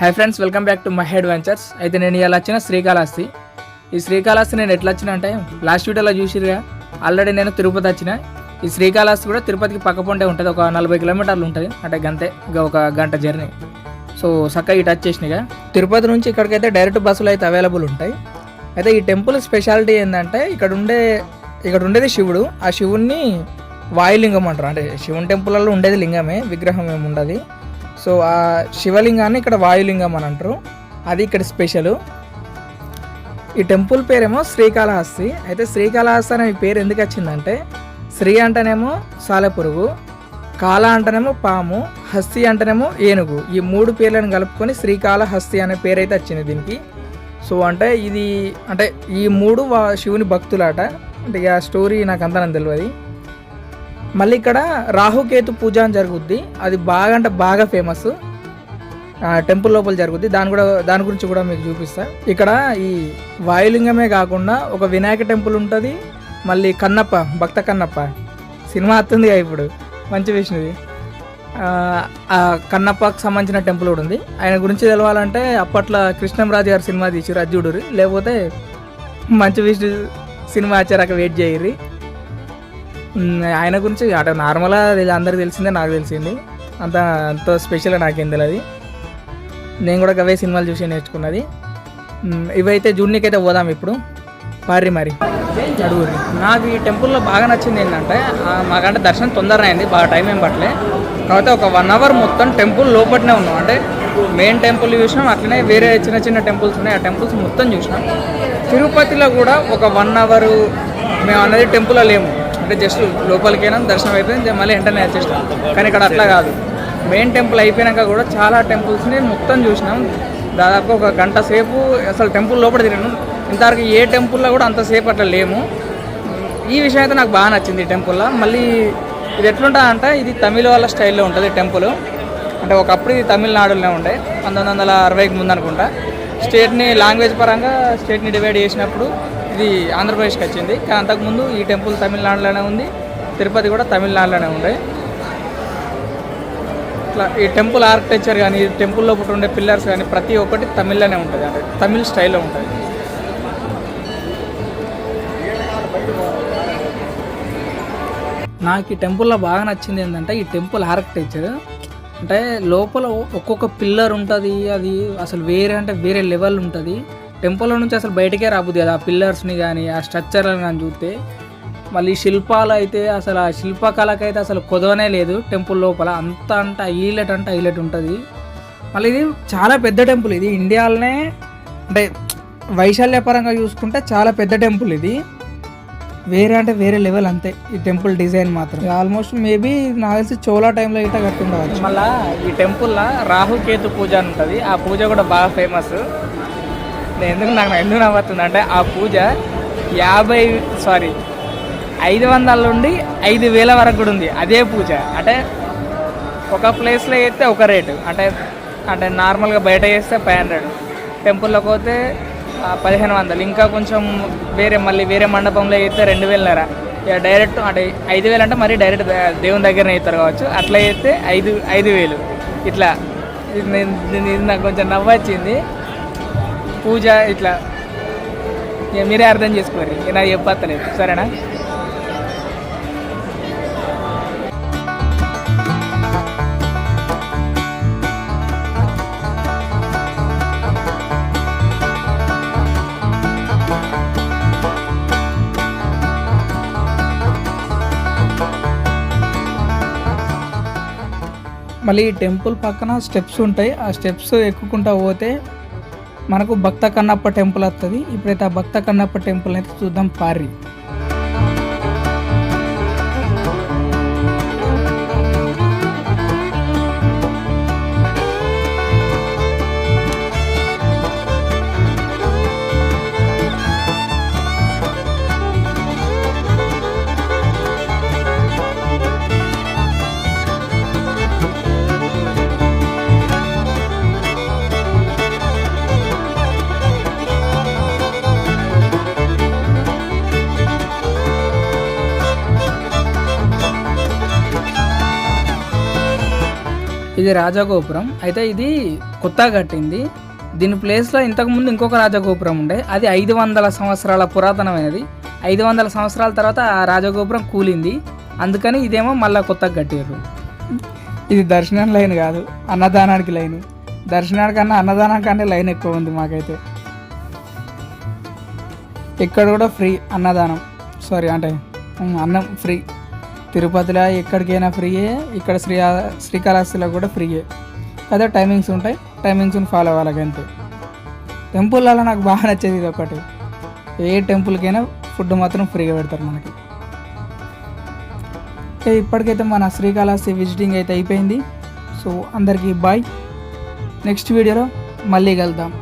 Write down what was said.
Hi friends welcome back to my adventures అయితే నేను ఇలా వచ్చిన శ్రీకాళహస్తి. ఈ శ్రీకాళహస్తి నేను ఎట్లా వచ్చిన అంటే లాస్ట్ వీడియోలో చూసిరుగా ఆల్రెడీ నేను తిరుపతి వచ్చిన. ఈ శ్రీకాళహస్తి కూడా తిరుపతికి పక్క పొంటే ఉంటుంది ఒక నలభై కిలోమీటర్లు ఉంటుంది అంటే గంటే ఒక గంట జర్నీ సో చక్కగా ఇటు వచ్చేసినాయిగా తిరుపతి నుంచి ఇక్కడికైతే డైరెక్ట్ బస్సులు అయితే అవైలబుల్ ఉంటాయి. అయితే ఈ టెంపుల్ స్పెషాలిటీ ఏంటంటే ఇక్కడ ఉండే ఇక్కడ ఉండేది శివుడు. ఆ శివుణ్ణి వాయులింగం అంటారు. అంటే శివుని టెంపుల్లో ఉండేది లింగమే విగ్రహం ఏమి ఉండదు సో ఆ శివలింగాన్ని ఇక్కడ వాయులింగం అని అంటారు. అది ఇక్కడ స్పెషల్. ఈ టెంపుల్ పేరేమో శ్రీకాళహస్తి. అయితే శ్రీకాళహస్తి అనే పేరు ఎందుకు వచ్చిందంటే శ్రీ అంటేనేమో సాలెపురుగు కాల అంటేనేమో పాము హస్తి అంటేనేమో ఏనుగు. ఈ మూడు పేర్లను కలుపుకొని శ్రీకాళహస్తి అనే పేరు అయితే వచ్చింది దీనికి. సో అంటే ఇది అంటే ఈ మూడు వా- శివుని భక్తులాట. అంటే ఇక ఆ స్టోరీ నాకు అంతనం నాకు తెలియదు. మళ్ళీ ఇక్కడ రాహుకేతు పూజ అని జరుగుద్ది. అది బాగా అంటే బాగా ఫేమస్ టెంపుల్ లోపల జరుగుద్ది. దాని కూడా దాని గురించి కూడా మీకు చూపిస్తా. ఇక్కడ ఈ వాయులింగమే కాకుండా ఒక వినాయక టెంపుల్ ఉంటుంది. మళ్ళీ కన్నప్ప భక్త కన్నప్ప. సినిమా వస్తుందిగా ఇప్పుడు. మంచి విష్ణుది ఆ, కన్నప్పకు సంబంధించిన టెంపుల్ కూడా ఉంది. ఆయన గురించి తెలవాలంటే అప్పట్లో కృష్ణంరాజు గారి సినిమా తీసి రజ్జుడు లేకపోతే మంచి విష్ణు సినిమా వచ్చారాక వెయిట్ చేయర్రి. ఆయన గురించి అటు నార్మల్గా అందరికి తెలిసిందే నాకు తెలిసింది. అంత అంత స్పెషల్గా నాకేం తెలియదు నేను కూడా అవే సినిమాలు చూసి నేర్చుకున్నది. ఇవైతే జూన్కి అయితే పోదాం ఇప్పుడు. పారి మరి. అడుగురి నాకు ఈ టెంపుల్లో బాగా నచ్చింది ఏంటంటే మాకంటే దర్శనం తొందరగా అయింది బాగా టైం ఏం పట్టలే కాకపోతే ఒక వన్ అవర్ మొత్తం టెంపుల్ లోపలనే ఉన్నాం. అంటే మెయిన్ టెంపుల్ చూసినాం అట్లనే వేరే చిన్న చిన్న టెంపుల్స్ ఉన్నాయి ఆ టెంపుల్స్ మొత్తం చూసినాం. తిరుపతిలో కూడా ఒక వన్ అవరు మేము అనేది టెంపుల్లో లేము. అంటే జస్ట్ లోపలికి దర్శనం అయిపోయింది మళ్ళీ వెంటనే వచ్చేసినాం. కానీ ఇక్కడ అట్లా కాదు. మెయిన్ టెంపుల్ అయిపోయినాక కూడా చాలా టెంపుల్స్ని మొత్తం చూసినాం. దాదాపు ఒక గంట సేపు అసలు టెంపుల్ లోపల తిరిగినాం. ఇంతవరకు ఏ టెంపుల్లో కూడా అంతసేపు అట్లా లేము. ఈ విషయం అయితే నాకు బాగా నచ్చింది ఈ టెంపుల్లో మళ్ళీ ఇది ఎట్లుంటుంది అంటే ఇది తమిళ వాళ్ళ స్టైల్లో ఉంటుంది టెంపుల్ అంటే ఒకప్పుడు ఇది తమిళనాడులోనే ఉండే. పంతొమ్మిది వందల అరవైకి ముందు అనుకుంటా స్టేట్ని లాంగ్వేజ్ పరంగా స్టేట్ని డివైడ్ చేసినప్పుడు ఇది ఆంధ్రప్రదేశ్కి వచ్చింది. కానీ అంతకుముందు ఈ టెంపుల్ తమిళనాడులోనే ఉంది. తిరుపతి కూడా తమిళనాడులోనే ఉండే. ఇట్లా ఈ టెంపుల్ ఆర్కిటెక్చర్ కానీ ఈ టెంపుల్ లోపల ఉండే పిల్లర్స్ కానీ ప్రతి ఒక్కటి తమిళ్ళోనే ఉంటుంది. అంటే తమిళ్ స్టైల్లో ఉంటుంది. నాకు ఈ టెంపుల్లో బాగా నచ్చింది ఏంటంటే ఈ టెంపుల్ ఆర్కిటెక్చర్. అంటే లోపల ఒక్కొక్క పిల్లర్ ఉంటుంది. అది అసలు వేరే అంటే వేరే లెవెల్ ఉంటుంది. టెంపుల్లో నుంచి అసలు బయటకే రాబుద్ది కదా. ఆ పిల్లర్స్ని కానీ ఆ స్ట్రక్చర్లను కానీ చూస్తే. మళ్ళీ శిల్పాలు అయితే అసలు ఆ శిల్పకళకైతే అసలు కొదవనే లేదు టెంపుల్ లోపల. అంత అంటే హైలెట్ అంటే హైలెట్ ఉంటుంది. మళ్ళీ ఇది చాలా పెద్ద టెంపుల్ ఇది. ఇండియాలోనే అంటే వైశాల్యపరంగా చూసుకుంటే చాలా పెద్ద టెంపుల్ ఇది. వేరే అంటే వేరే లెవెల్ అంతే. ఈ టెంపుల్ డిజైన్ మాత్రం. ఆల్మోస్ట్ మేబీ నాకు తెలిసి చోలా టైంలో ఇట్లా కట్టుండవచ్చు. మళ్ళీ ఈ టెంపుల్లో రాహుకేతు పూజ అని ఉంటుంది. ఆ పూజ కూడా బాగా ఫేమస్. ఎందుకు నాకు ఎందుకు నవ్వుతుంది అంటే ఆ పూజ యాభై సారీ ఐదు వందల నుండి ఐదు వేల వరకు కూడా ఉంది. అదే పూజ. అంటే ఒక ప్లేస్లో అయితే ఒక రేటు అంటే అంటే నార్మల్గా బయట చేస్తే ఫైవ్ హండ్రెడ్ టెంపుల్లోకి పోతే పదిహేను వందలు. ఇంకా కొంచెం వేరే మళ్ళీ వేరే మండపంలో అయితే రెండు వేలన్నర ఇక డైరెక్ట్ అంటే ఐదు వేలు అంటే మరీ డైరెక్ట్ దేవుని దగ్గరనే అవుతారు కావచ్చు. అట్లా అయితే ఐదు ఐదు వేలు. ఇట్లా. ఇది ఇది నాకు కొంచెం నవ్వొచ్చింది. పూజ ఇట్లా. ఇక మీరే అర్థం చేసుకోరు ఇక నాకు సరేనా? మళ్ళీ ఈ టెంపుల్ పక్కన స్టెప్స్ ఉంటాయి. ఆ స్టెప్స్ ఎక్కుకుంటా పోతే మనకు భక్త కన్నప్ప టెంపుల్ వస్తుంది ఇప్పుడైతే ఆ భక్త కన్నప్ప టెంపుల్ అయితే చూద్దాం. పారి ఇది రాజగోపురం. అయితే ఇది కొత్తగా కట్టింది. దీని ప్లేస్లో ఇంతకుముందు ఇంకొక రాజగోపురం ఉండే. అది ఐదు వందల సంవత్సరాల పురాతనమైనది. ఐదు వందల సంవత్సరాల తర్వాత ఆ రాజగోపురం కూలింది. అందుకని ఇదేమో మళ్ళీ కొత్తగా కట్టారు ఇది దర్శనం లైన్ కాదు అన్నదానానికి లైన్. దర్శనానికన్నా అన్నదానానికన్నా లైన్ ఎక్కువ ఉంది మాకైతే. ఇక్కడ కూడా ఫ్రీ అన్నదానం. సారీ అంటే అన్నం ఫ్రీ. తిరుపతిలో ఎక్కడికైనా ఫ్రీయే ఇక్కడ శ్రీ శ్రీకాళహస్తిలో కూడా ఫ్రీయే. అదే టైమింగ్స్ ఉంటాయి టైమింగ్స్ని ఫాలో అవ్వాలి అంతే. టెంపుల్లో నాకు బాగా నచ్చేది ఇది ఒకటి ఏ టెంపుల్కైనా ఫుడ్ మాత్రం ఫ్రీగా పెడతారు మనకి. ఇప్పటికైతే మన శ్రీకాళహస్తి విజిటింగ్ అయితే అయిపోయింది. సో అందరికీ బాయ్. నెక్స్ట్ వీడియోలో మళ్ళీ కలుద్దాం.